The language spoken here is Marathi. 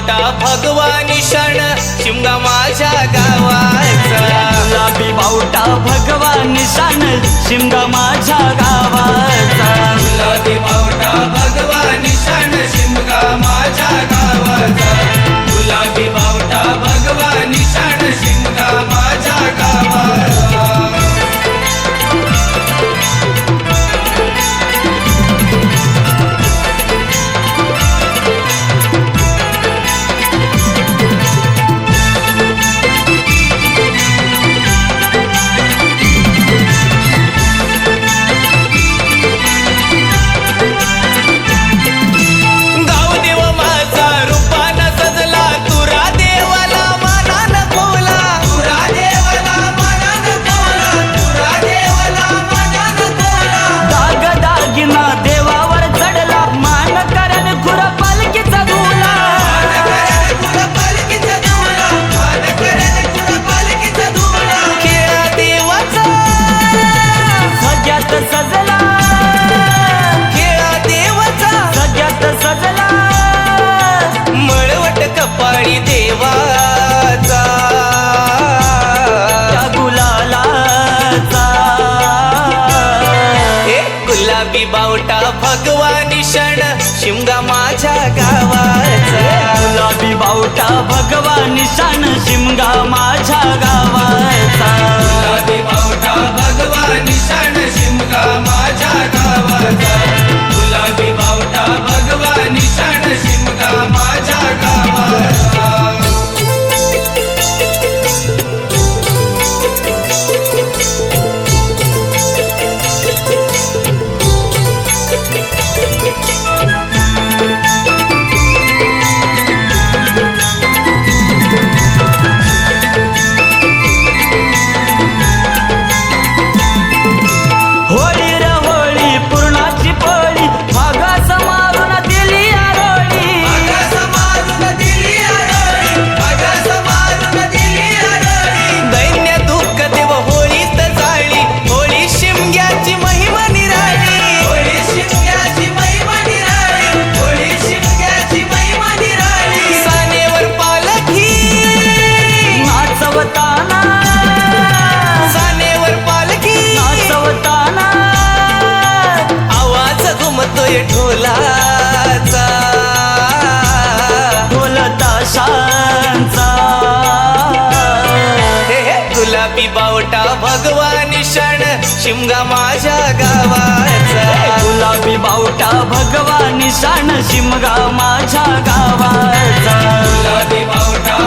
मोठा भगवानी क्षण. शिमगा माझ्या गावाचा. गुलाबी बावटा भगवानी निशाण शिमगा माझ्या गावा शेवटी बावटा भगवानी निशाण शिमगा माझ्या गावाचा. गुलाबी बावटा भगवानी निशाण शिमगा माझ्या गावाचा. गुलाबी बावटा भगवानी निशाण शिमगा माझ्या गावाचा. I got some शिमगा माझ्या गावाचा. गुलाबी बावटा भगवानी सण शिमगा माझ्या गावाचा. गुलाबी बावटा